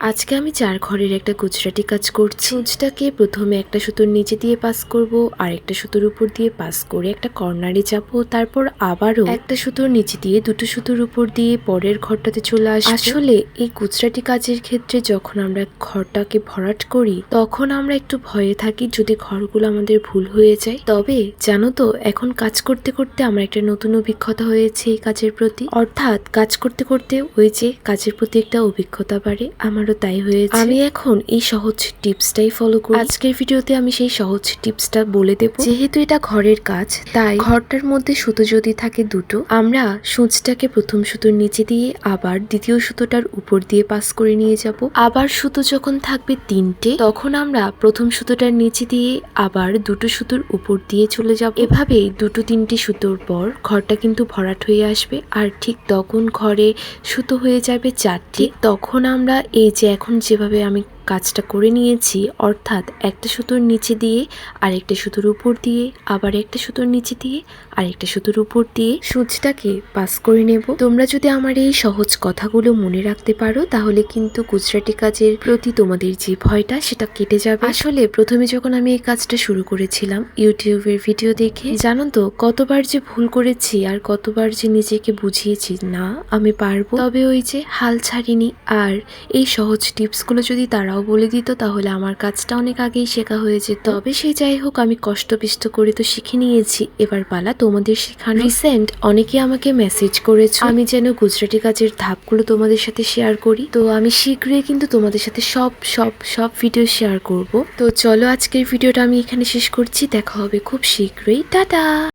আজকে আমি চার ঘরের একটা গুজরাটি কাজ করছি। সূচটাকে প্রথমে একটা সুতোর নিচে দিয়ে পাস করব আর একটা সুতোর উপর দিয়ে পাস করে একটা কর্নারে যাব, তারপর আবারও একটা সুতোর নিচে দিয়ে দুটো সুতোর উপর দিয়ে পরের ঘরটাতে চলে আসব। আসলে এই গুজরাটি কাজের ক্ষেত্রে যখন আমরা ঘরটাকে ভরাট করি, তখন আমরা একটু ভয়ে থাকি যদি ঘরগুলো আমাদের ভুল হয়ে যায়। তবে জানো তো, এখন কাজ করতে করতে আমার একটা নতুন অভিজ্ঞতা হয়েছে এই কাজের প্রতি। অর্থাৎ কাজ করতে করতে ওই যে কাজের প্রতি একটা অভিজ্ঞতা বাড়ে। আমারও তাই হয়েছে। আমি এখন এই সহজ টিপসটাই ফলো করি। আজকের ভিডিওতে আমি সেই সহজ টিপসটা বলে দেব। যেহেতু এটা ঘরের কাজ তাই ঘরটার মধ্যে সুতো যদি থাকে দুটো আমরা সূচটাকে প্রথম সুতোর নিচে দিয়ে আবার দ্বিতীয় সুতোটার উপর দিয়ে পাস করে নিয়ে যাব। আবার সুতো যখন থাকবে তিনটে তখন আমরা প্রথম সুতোটার নিচে দিয়ে আবার দুটো সুতোর উপর দিয়ে চলে যাব। এভাবেই দুটো তিনটে সুতোর পর ঘরটা কিন্তু ভরাট হয়ে আসবে। আর ঠিক তখন ঘরে সুতো হয়ে যাবে চারটে। তখন আমরা এই যে এখন যেভাবে আমি কাজটা করে নিয়েছি, অর্থাৎ একটা সুতোর নিচে দিয়ে, আরেকটা সুতোর উপর দিয়ে, আবার একটা সুতোর নিচে দিয়ে, আরেকটা সুতোর উপর দিয়ে সূচটাকে পাস করে নেব। তোমরা যদি আমার এই সহজ কথাগুলো মনে রাখতে পারো, তাহলে কিন্তু গুজরাটি কাজের প্রতি তোমাদের যে ভয়টা, সেটা কেটে যাবে। আসলে প্রথমে যখন আমি এই কাজটা শুরু করেছিলাম, ইউটিউবের ভিডিও দেখে, জানো তো, কতবার যে ভুল করেছি আর কতবার যে নিজেকে বুঝিয়েছি, না, আমি পারব। তবে ওই যে হাল ছাড়িনি, আর এই সহজ টিপসগুলো যদি তারাও বলে দিত, তাহলে আমার কাজটা অনেক আগেই শেখা হয়ে যেত। তবে সে যাই হোক, আমি কষ্টপিষ্ট করে তো শিখে নিয়েছি। এবার পালা, তোমাদের শেখানো রিসেন্ট অনেকে আমাকে মেসেজ করেছ। আমি যেন গুজরাটি কাজের ধাপগুলো তোমাদের সাথে শেয়ার করি। তো আমি শীঘ্রই কিন্তু তোমাদের সাথে সব সব সব ভিডিও শেয়ার করব। তো চলো আজকের ভিডিওটা আমি এখানে শেষ করছি। দেখা হবে খুব শীঘ্রই। টাটা!